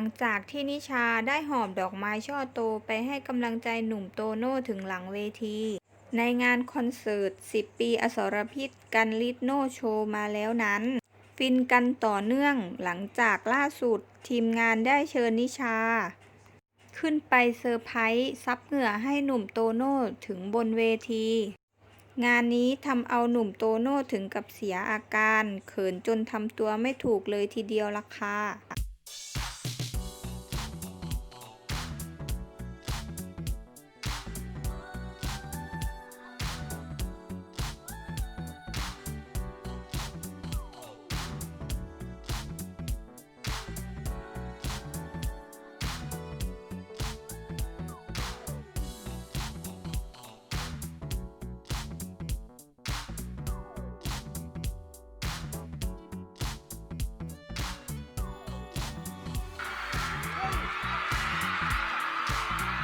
ังจากที่นิชาได้หอบดอกไม้ช่อโตไปให้กำลังใจหนุ่มโตโน่ถึงหลังเวที ในงานคอนเสิร์ต 10 ปีอสรพิษกันลิทโนโชว์มาแล้วนั้น ฟินกันต่อเนื่องหลังจากล่าสุดทีมงานได้เชิญนิชา ขึ้นไปเซอร์ไพรส์ซับเหงื่อให้หนุ่มโตโน่ถึงบนเวที งานนี้ทำเอาหนุ่มโตโน่ถึงกับเสียอาการ เขินจนทำตัวไม่ถูกเลยทีเดียวล่ะค่ะ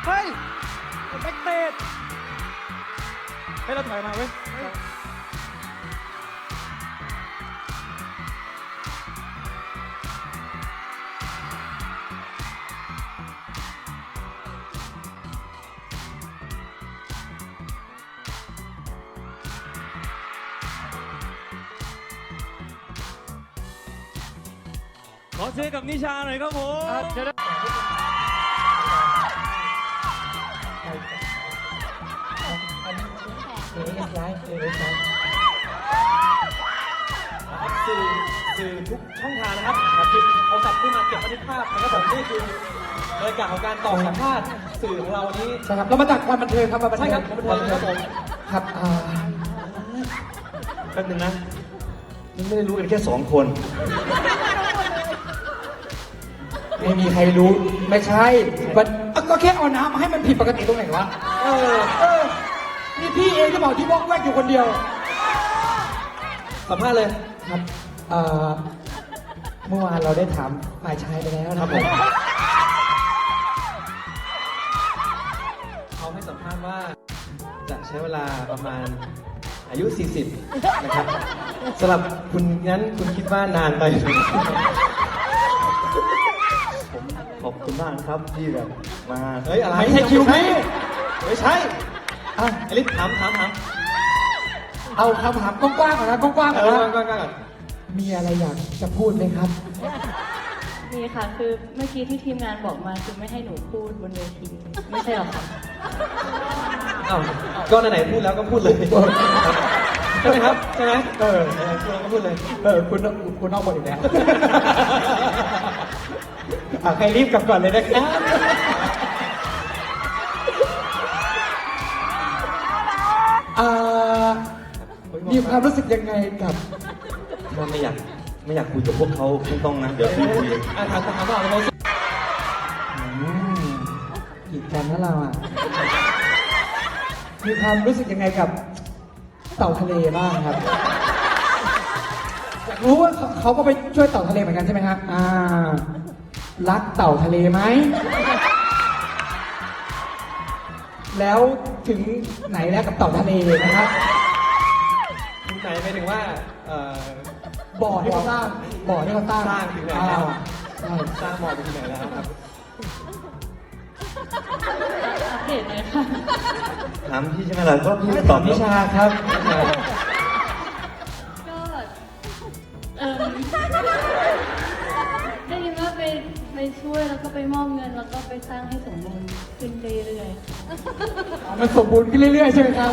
เฮ้ยแบ็กเตดให้ยเราถอยมาเว้ยขอเสียงกับนิชาหน่อยครับผมอะ เดี๋ยวนะสื่อสื่อทุกช่องทางนะครับครับคือเอาสัตว์ขึ้นมาเก็บบันทึกภาพนะครับผมนี่คือบรรยากาศของการตอบสัมภาษณ์สื่อของเราวันนี้ ใช่ครับเรามาจากวันบันเทิงครับวันบันเทิใช่งครับวันบันเทิงครับผม ครับอ่าแป๊บนึงนะมันไม่ได้รู้กันแค่สองคน ไม่มีใครรู้ ไม่ใช่มันก็แค่เอาน้ำมาให้มันผิดปกติตรงไหนวะ เออ เออ นี่พี่เองที่บอกที่วอกแวกอยู่คนเดียว สัมภาษณ์เลย ครับเอ่อเมื่อวานเราได้ถามฝ่ายชายไปแล้วนะครับผมเขาให้สัมภาษณ์ว่า จะใช้เวลาประมาณอายุ 40 นะครับสำหรับคุณงั้นคุณคิดว่านานไปไหมขอบคุณมากนะครับที่แบบมาเฮ้ยอะไรไม่ใช่คิวพี่ไม่ใช่ อะอริสถามถามถามเอาคำถามกว้างๆก่อนนะกว้างๆก่อนอนะก่อนก่อนก่อนมีอะไรอยากจะพูดไหมครับนี่ค่ะคือเมื่อกี้ที่ทีมงานบอกมาคือไม่ให้หนูพูดบนเวทีไม่ใช่หรอคะอ้าวก็ไหนๆพูดแล้วก็พูดเลยใช่ไหมครับใช่ไหมเออเออพูดแล้วก็พูดเลย เออคุณคุณนอกบทอีกแล้วอะใครรีบกลับก่อนเลยนะครับ ความรู้สึกยังไงกับถ้าไม่อยากไม่อยากคุยกับพวกเขาไม่ต้องนะ เดี๋ยวพี่คุยอะถามถามว่าเราอืมกีดกันนะเราอะมีความรู้สึกยังไงกับเต่าทะเลบ้างครับอยากรู้ว่าเขาเขาก็ไปช่วยเต่าทะเลเหมือนกันใช่ไหมครับอ่า รักเต่าทะเลไหม แล้วถึงไหนแล้วกับเต่าทะเลนะครับ ถึงไหนไปถึงว่าเอ่อ บ่อที่เขาสร้างบ่อที่เขาสร้างสร้างถึงไหนแล้ว อ่าใช่สร้างหมอไปถึงไหนแล้วครับ อัปเดตเลยค่ะ ถามพี่ใช่ไหมล่ะก็พี่ไม่ตตออบบวิชาครับ ก็เออได้ยินว่าไปไปช่วยแล้วก็ไปมอบเงินแล้วก็ไปสร้างให้สมบูรณ์ขึ้นเรื่อยๆมันสมบูรณ์ขึ้นเรื่อยๆใช่ไหมครับ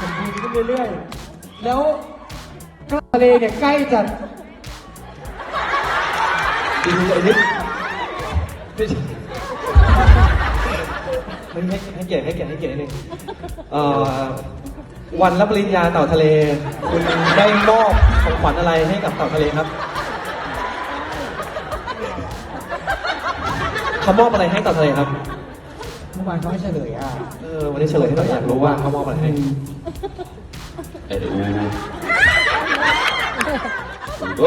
มันสมบูรณ์ขึ้นเรื่อยๆ แล้วทะเลเนี่ยใกล้จะจริงไอ้นิดไม่ใช่ให้ให้เกียรติให้เกียรติให้เกียรตินิดนึงเอ่อวันรับปริญญาเต่าทะเล คุณได้มอบของขวัญอะไรให้กับเต่าทะเลครับเขามอบอะไรให้เต่าทะเลครับ มื่อวานเขาไม่เฉลยอะเออวันนี้เฉลยให้หน่อยอยากรู้ว่าเขามอบอะไรให้เอออูอู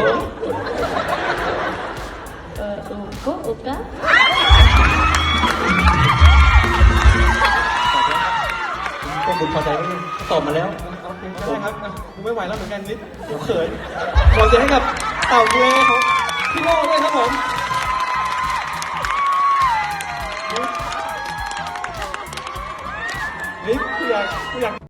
เอออุก็อุกะก็คุณพอใจไหมตอบมาแล้วเอาก็ได้ครับกูไม่ไหวแล้วเหมือนกันนิดกูเขินขอเสียงให้กับเต่าเกรของพี่โน่ด้วยครับผม อยากกูอยาก